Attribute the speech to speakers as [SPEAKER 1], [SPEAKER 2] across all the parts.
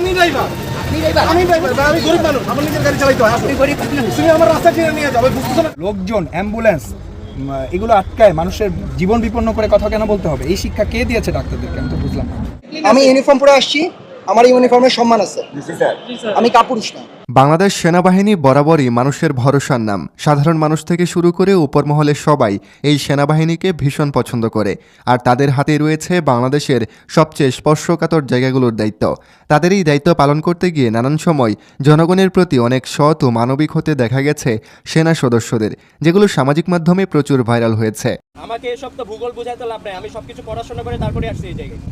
[SPEAKER 1] আমি ড্রাইভার
[SPEAKER 2] আপনি ড্রাইভার
[SPEAKER 1] আমি ড্রাইভার ভাই, আমি গরিব মানুষ আমার নিজের গাড়ি চালাইতে আসুন।
[SPEAKER 2] আপনি গরিব মানুষ।
[SPEAKER 1] তুমি আমার রাস্তা চিনে নিয়ে যাবে লোকজন অ্যাম্বুলেন্স এগুলো আটকায় মানুষের জীবন বিপন্ন করে কথা কেন বলতে হবে এই শিক্ষা কে দিয়েছে ডাক্তারদেরকে আমি তো বুঝলাম না।
[SPEAKER 3] আমি ইউনিফর্ম পরে আসছি আমার ইউনিফর্মের সম্মান আছে। আমি কাপুরুষ না
[SPEAKER 4] বাংলাদেশ সেনাবাহিনী বরাবরই মানুষের ভরসার নাম। সাধারণ মানুষ থেকে শুরু করে উপর মহলের সবাই এই সেনাবাহিনীকে ভীষণ পছন্দ করে। আর তাদের হাতে রয়েছে বাংলাদেশের সবচেয়ে স্পর্শকাতর জায়গাগুলোর দায়িত্ব। তাদের এই দায়িত্ব পালন করতে গিয়ে নানান সময় জনগণের প্রতি অনেক সৎ ও মানবিক হতে দেখা গেছে সেনা সদস্যদের যেগুলো সামাজিক মাধ্যমে প্রচুর ভাইরাল হয়েছে।
[SPEAKER 5] আমাকে এসব তো ভূগোল বোঝাইতে লাভ নাই। আমি সবকিছু পড়াশোনা করে তারপরে আসছি এই জায়গায়।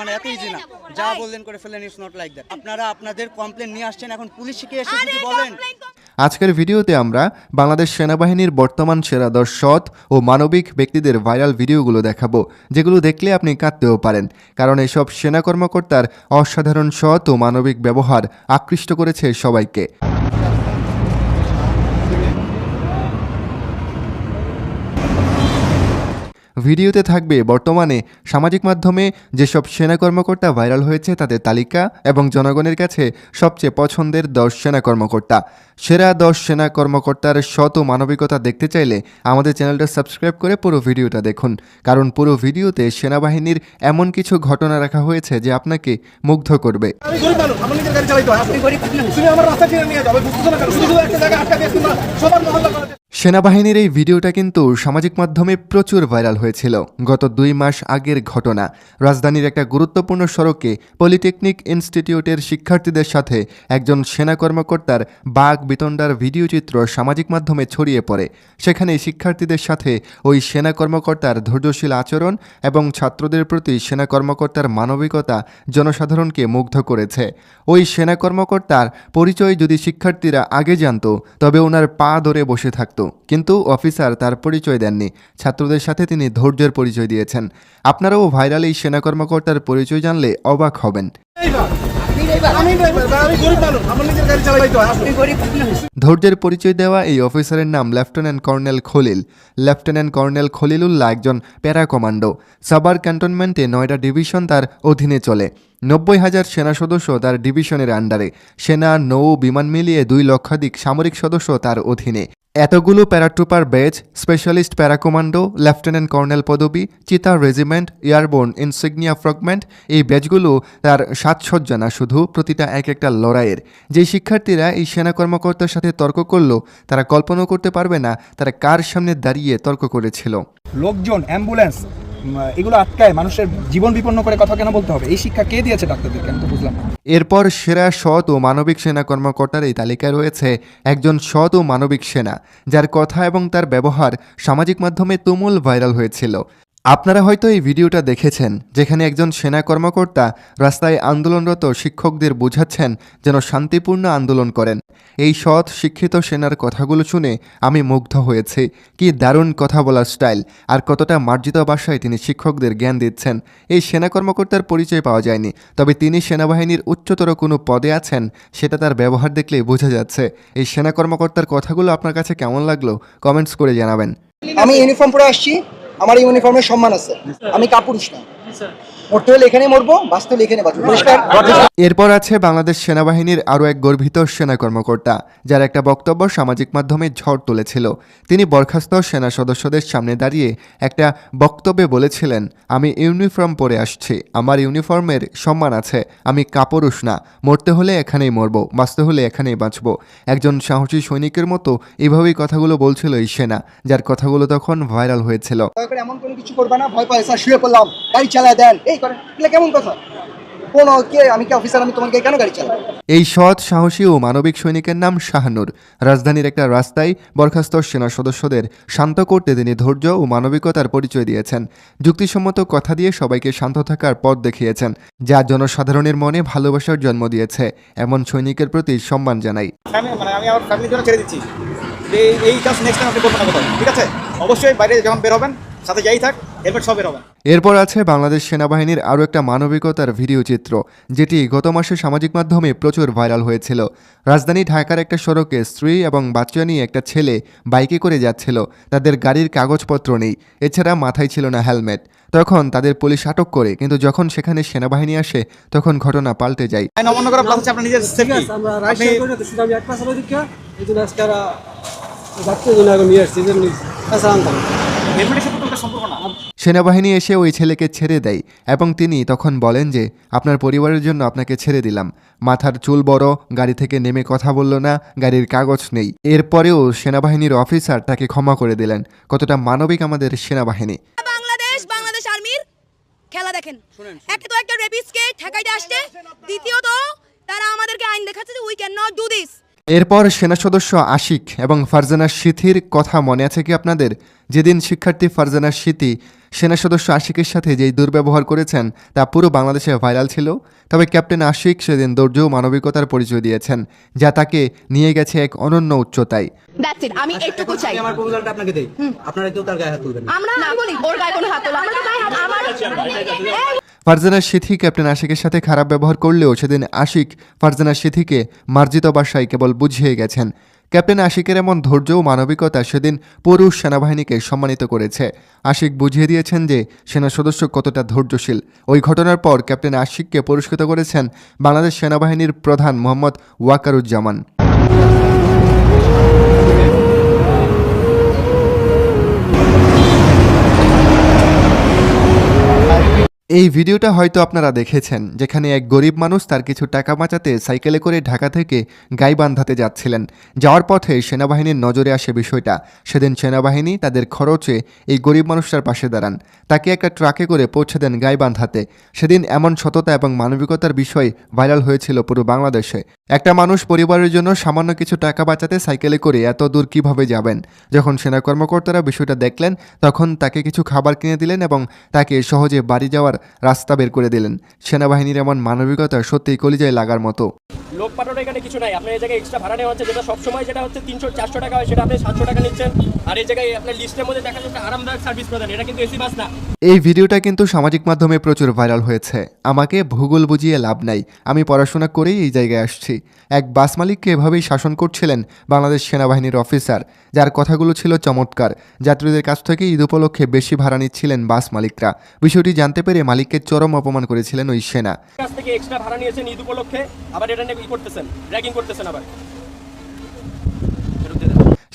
[SPEAKER 6] মানে এত ইজি না। যা বললেন করে ফেলেন ইটস নট লাইক দ্যাট আপনারা আপনাদের কমপ্লেন নিয়ে আসছেন এখন পুলিশকে এসে যদি বলেন।
[SPEAKER 4] আজকের ভিডিওতে আমরা বাংলাদেশ সেনাবাহিনীর বর্তমান সেরা দশ সৎ ও মানবিক ব্যক্তিদের ভাইরাল ভিডিওগুলো দেখাবো যেগুলো দেখলে আপনি কাঁদতেও পারেন। কারণ এসব সেনা কর্মকর্তার অসাধারণ সৎ ও মানবিক ব্যবহার আকৃষ্ট করেছে সবাইকে। ভিডিওতে থাকবে বর্তমানে সামাজিক মাধ্যমে যেসব সেনা কর্মকর্তা ভাইরাল হয়েছে তাদের তালিকা এবং জনগণের কাছে সবচেয়ে পছন্দের দশ সেনা কর্মকর্তা। সেরা দশ সেনা কর্মকর্তার শত মানবিকতা দেখতে চাইলে আমাদের চ্যানেলটা সাবস্ক্রাইব করে পুরো ভিডিওটা দেখুন। কারণ পুরো ভিডিওতে সেনাবাহিনীর এমন কিছু ঘটনা রাখা হয়েছে যে আপনাকে মুগ্ধ করবে।
[SPEAKER 1] আমার রাস্তা নিয়ে যাবে সবার
[SPEAKER 4] সেনাবাহিনীর এই ভিডিওটা কিন্তু সামাজিক মাধ্যমে প্রচুর ভাইরাল হয়েছিল। গত দুই মাস আগের ঘটনা। রাজধানীর একটা গুরুত্বপূর্ণ সড়কে পলিটেকনিক ইনস্টিটিউটের শিক্ষার্থীদের সাথে একজন সেনা কর্মকর্তার বাঘ বিতণ্ডার ভিডিও চিত্র সামাজিক মাধ্যমে ছড়িয়ে পড়ে। সেখানে শিক্ষার্থীদের সাথে ওই সেনা কর্মকর্তার ধৈর্যশীল আচরণ এবং ছাত্রদের প্রতি সেনা কর্মকর্তার মানবিকতা জনসাধারণকে মুগ্ধ করেছে। ওই সেনা কর্মকর্তার পরিচয় যদি শিক্ষার্থীরা আগে জানত, তবে ওনার পা ধরে বসে থাকতো। কিন্তু অফিসার তার পরিচয় দেননি। ছাত্রদের সাথে তিনি ধৈর্যের পরিচয় দিয়েছেন। আপনারাও ভাইরাল এই সেনা কর্মকর্তার পরিচয় জানলে অবাক হবেন। ধৈর্যের পরিচয় দেওয়া এই অফিসারের নাম lieutenant colonel Khalil. Lieutenant colonel Khalilullah একজন প্যারা কমান্ডো। সাবার ক্যান্টনমেন্টে নয়টা ডিভিশন তার অধীনে চলে। নব্বই হাজার সেনা সদস্য তার ডিভিশনের আন্ডারে। সেনা, নৌ, বিমান মিলিয়ে দুই লক্ষাধিক সামরিক সদস্য তার অধীনে। এতগুলো paratrooper batch specialist para commando, lieutenant colonel পদবি, চিতা রেজিমেন্ট, এয়ারবোর্ন ইনসিগনিয়া ফ্রগমেন্ট, এই ব্যাচগুলো তার সাজসজ্জা না শুধু প্রতিটা এক একটা লড়াইয়ের। যে শিক্ষার্থীরা এই সেনা কর্মকর্তার সাথে তর্ক করল, তারা কল্পনাও করতে পারবে না তারা কার সামনে দাঁড়িয়ে তর্ক করেছিল।
[SPEAKER 1] লোকজন, অ্যাম্বুলেন্স এগুলো আটকায়, মানুষের জীবন বিপন্ন করে কথা কেন বলতে হবে? এই শিক্ষা কে দিয়েছে ডাক্তারদেরকে? আমি তো বুঝলাম না।
[SPEAKER 4] এরপর সেরা সৎ ও মানবিক সেনা কর্মকর্তার এই তালিকায় রয়েছে একজন সৎ ও মানবিক সেনা, যার কথা এবং তার ব্যবহার সামাজিক মাধ্যমে তুমুল ভাইরাল হয়েছিল। আপনারা হয়তো এই ভিডিওটা দেখেছেন, যেখানে একজন সেনা কর্মকর্তা রাস্তায় আন্দোলনরত শিক্ষকদের বোঝাচ্ছেন যেন শান্তিপূর্ণ আন্দোলন করেন। এই সৎ, শিক্ষিত সেনার কথাগুলো শুনে আমি মুগ্ধ হয়েছি। কি দারুণ কথা বলার স্টাইল, আর কতটা মার্জিত ভাষায় তিনি শিক্ষকদের জ্ঞান দিচ্ছেন। এই সেনা কর্মকর্তার পরিচয় পাওয়া যায়নি, তবে তিনি সেনাবাহিনীর উচ্চতর কোনো পদে আছেন, সেটা তার ব্যবহার দেখলেই বোঝা যাচ্ছে। এই সেনা কর্মকর্তার কথাগুলো আপনার কাছে কেমন লাগল, কমেন্টস করে জানাবেন।
[SPEAKER 3] আমি ইউনিফর্ম পরে আসছি। আমার ইউনিফর্মের সম্মান আছে। আমি কাপুরুষ না মরতে হলে এখানে মরবো বাঁচতে হলে এখানে বাঁচবো। পরিষ্কার?
[SPEAKER 4] এরপর আছে বাংলাদেশ সেনাবাহিনীর আরও এক গর্বিত সেনা কর্মকর্তা যার একটা বক্তব্য সামাজিক মাধ্যমে ঝড় তুলেছিল। তিনি বরখাস্ত সেনা সদস্যদের সামনে দাঁড়িয়ে একটা বক্তব্যে বলেছিলেন আমি ইউনিফর্ম পরে আসছি আমার ইউনিফর্মের সম্মান আছে আমি কাপুরুষ না মরতে হলে এখানেই মরব বাঁচতে হলে এখানেই বাঁচব। একজন সাহসী সৈনিকের মতো এভাবেই কথাগুলো বলছিল এই সেনা যার কথাগুলো তখন ভাইরাল হয়েছিল।
[SPEAKER 3] এমন কোনো কিছু করবে না ভয় পায় স্যার শুয়ে পড়লাম গাড়ি চালায় দেন এই করেন এগুলো কেমন কথা? কোন কে আমি কি অফিসার আমি তোমাকে কেন গাড়ি চালাই
[SPEAKER 4] এই সৎ সাহসী ও মানবিক সৈনিকের নাম শাহানুর। রাজধানীর একটা রাস্তায় বরখাস্ত সেনা সদস্যদের শান্ত করতে তিনি ধৈর্য ও মানবিকতার পরিচয় দিয়েছেন। যুক্তিসম্মত কথা দিয়ে সবাইকে শান্ত থাকার পথ দেখিয়েছেন যা জনসাধারণের মনে ভালোবাসার জন্ম দিয়েছে এমন সৈনিকের প্রতি সম্মান জানাই।
[SPEAKER 5] আমি মানে আমি আমার ফ্যামিলির জন্য ছেড়ে দিচ্ছি। যে এই- এই কাজ নেক্সট টাইম আপনি করবেন না ঠিক আছে? অবশ্যই বাইরে যখন বের হবেন সাথে যাই থাক হেলমেট সব বের হবেন।
[SPEAKER 4] এরপর আছে বাংলাদেশ সেনাবাহিনীর আরও একটা মানবিকতার ভিডিও চিত্র যেটি গত মাসে সামাজিক মাধ্যমে প্রচুর ভাইরাল হয়েছিল। রাজধানী ঢাকার একটা সড়কে স্ত্রী এবং বাচ্চা নিয়ে একটা ছেলে বাইকে করে যাচ্ছিল। তাদের গাড়ির কাগজপত্র নেই এছাড়া মাথায় ছিল না হেলমেট। তখন তাদের পুলিশ আটক করে কিন্তু যখন সেখানে সেনাবাহিনী আসে তখন ঘটনা পাল্টে যায়।
[SPEAKER 2] আমরা
[SPEAKER 4] সেনাবাহিনী এসে ওই ছেলেকে ছেড়ে দেয় এবং তিনি তখন বলেন যে আপনার পরিবারের জন্য আপনাকে ছেড়ে দিলাম। মাথার চুল বড় গাড়ি থেকে নেমে কথা বলল না গাড়ির কাগজ নেই। এরপরেও সেনাবাহিনীর অফিসার তাকে ক্ষমা করে দিলেন। কতটা মানবিক আমাদের সেনাবাহিনী।
[SPEAKER 7] বাংলাদেশ বাংলাদেশ আর্মির খেলা দেখেন। একে তো একটা রেপিসকে ঠেকাইতে আসছে দ্বিতীয়ত তারা আমাদেরকে আইন দেখাচ্ছে যে we can not do this
[SPEAKER 4] এরপর সেনা সদস্য আশিক এবং ফারজানা সিথির কথা মনে আছে কি আপনাদের? যেদিন শিক্ষার্থী ফারজানা সিথি সেনা সদস্য আশিকের সাথে যেই দুর্ব্যবহার করেছেন তা পুরো বাংলাদেশে ভাইরাল ছিল। তবে ক্যাপ্টেন আশিক সেদিন ধৈর্য ও মানবিকতার পরিচয় দিয়েছেন যা তাকে নিয়ে গেছে এক অনন্য উচ্চতায়।
[SPEAKER 7] দ্যাটস ইট আমি একটুকু চাই।
[SPEAKER 6] আমার প্রপোজালটা আপনাকে দেই। আপনারা কেউ তার গায়ে হাত তুলবেন
[SPEAKER 7] আমরা আমি বলি ওর গায়ে কোনো হাত তোলা আমার গায়ে হাত আমার
[SPEAKER 4] ফারজানা সিথি ক্যাপ্টেন আশিকের সাথে খারাপ ব্যবহার করলেও সেদিন আশিক ফারজানা সিথিকে মার্জিত বাসায় কেবল বুঝিয়ে গেছেন। ক্যাপ্টেন আশিকের এমন ধৈর্য ও মানবিকতা সেদিন পুরুষ সেনাবাহিনীকে সম্মানিত করেছে। আশিক বুঝিয়ে দিয়েছেন যে সেনা সদস্য কতটা ধৈর্যশীল। ওই ঘটনার পর ক্যাপ্টেন আশিককে পুরস্কৃত করেছেন বাংলাদেশ সেনাবাহিনীর প্রধান মোহাম্মদ ওয়াকারুজ্জামান। এই ভিডিওটা হয়তো আপনারা দেখেছেন, যেখানে এক গরিব মানুষ তার কিছু টাকা বাঁচাতে সাইকেলে করে ঢাকা থেকে গাইবান্ধাতে যাচ্ছিলেন। যাওয়ার পথে সেনাবাহিনীর নজরে আসে বিষয়টা। সেদিন সেনাবাহিনী তাদের খরচে এই গরিব মানুষটার পাশে দাঁড়ান। তাকে একটা ট্রাকে করে পৌঁছে দেন গাইবান্ধাতে। সেদিন এমন সততা এবং মানবিকতার বিষয় ভাইরাল হয়েছিল পুরো বাংলাদেশে। একটা মানুষ পরিবারের জন্য সামান্য কিছু টাকা বাঁচাতে সাইকেলে করে এত দূর কীভাবে যাবেন? যখন সেনা কর্মকর্তারা বিষয়টা দেখলেন, তখন তাকে কিছু খাবার কিনে দিলেন এবং তাকে সহজে বাড়ি যাওয়ার রাস্তা বের করে দিলেন। সেনাবাহিনীর এমন মানবিকতা সত্যিই কলিজায় লাগার মতো।
[SPEAKER 8] লোক পাঠানো এখানে কিছু নাই। আপনার এই জায়গায় এক্সট্রা ভাড়া নেওয়া হচ্ছে যেটা সবসময় যেটা হচ্ছে তিনশো চারশো টাকা হয় সেটা আপনি সাতশো টাকা নিচ্ছেন। আর এই জায়গায় আপনার লিস্টের মধ্যে দেখা যাচ্ছে আরামদায়ক সার্ভিস প্রদান। এটা কিন্তু এসি বাস না।
[SPEAKER 4] এই ভিডিওটা কিন্তু সামাজিক মাধ্যমে প্রচুর ভাইরাল হয়েছে। আমাকে ভূগোল বুঝিয়ে লাভ নাই। আমি পড়াশোনা করেই এই জায়গায় আসছি। এক বাস মালিককে এভাবেই শাসন করছিলেন বাংলাদেশ সেনাবাহিনীর অফিসার যার কথাগুলো ছিল চমৎকার। যাত্রীদের কাছ থেকে ঈদ উপলক্ষে বেশি ভাড়া নিচ্ছিলেন বাস মালিকরা। বিষয়টি জানতে পেরে মালিককে চরম অপমান করেছিলেন ওই সেনা।
[SPEAKER 8] কাছ থেকে এক্সট্রা ভাড়া নিয়েছেন ঈদ উপলক্ষে। আবার এটা ই করতেছেন র্যাগিং করতেছেন আবার।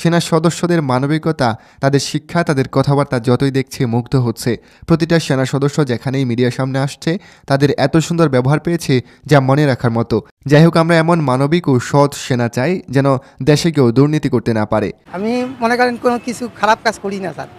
[SPEAKER 4] সেনা সদস্যদের মানবিকতা তাদের শিক্ষা তাদের কথাবার্তা যতই দেখছে মুগ্ধ হচ্ছে। প্রতিটা সেনা সদস্য যেখানেই মিডিয়ার সামনে আসছে তাদের এত সুন্দর ব্যবহার পেয়েছে যা মনে রাখার মতো। যাই হোক আমরা এমন মানবিক ও সৎ সেনা চাই যেন দেশে কেউ দুর্নীতি করতে না পারে।
[SPEAKER 9] আমি মনে করেন কোনো কিছু খারাপ কাজ করি না স্যার।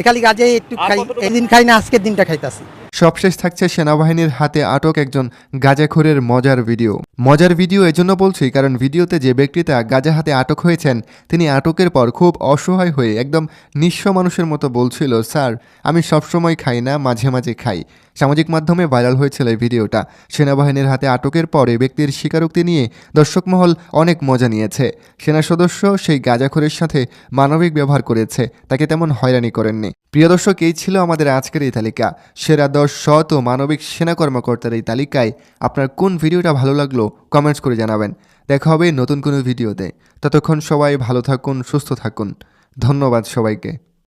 [SPEAKER 9] এখালি কাজে একটু খাই এদিন খাই না আজকের দিনটা খাইতাছি।
[SPEAKER 4] সবশেষ থাকছে সেনাবাহিনীর হাতে আটক একজন গাজাখোরের মজার ভিডিও। মজার ভিডিও এজন্য বলছি, কারণ ভিডিওতে যে ব্যক্তিটা গাজা হাতে আটক হয়েছেন, তিনি আটকের পর খুব অসহায় হয়ে একদম নিঃস্ব মানুষের মতো বলছিল, স্যার, আমি সবসময় খাই না, মাঝে মাঝে খাই। সামাজিক মাধ্যমে ভাইরাল হয়েছিল এই ভিডিওটা। সেনাবাহিনীর হাতে আটকের পর ব্যক্তির স্বীকারোক্তি নিয়ে দর্শক মহল অনেক মজা নিয়েছে। সেনা সদস্য সেই গাজাখোরের সাথে মানবিক ব্যবহার করেছে, তাকে তেমন হয়রানি করেননি। প্রিয় দর্শক, এই ছিল আমাদের আজকের এই তালিকা। সেরা দশ শত মানবিক সেনা কর্মকর্তার এই তালিকায় আপনার কোন ভিডিওটা ভালো লাগল কমেন্টস করে জানাবেন। দেখা হবে নতুন কোনো ভিডিওতে। ততক্ষণ সবাই ভালো থাকুন, সুস্থ থাকুন। ধন্যবাদ সবাইকে।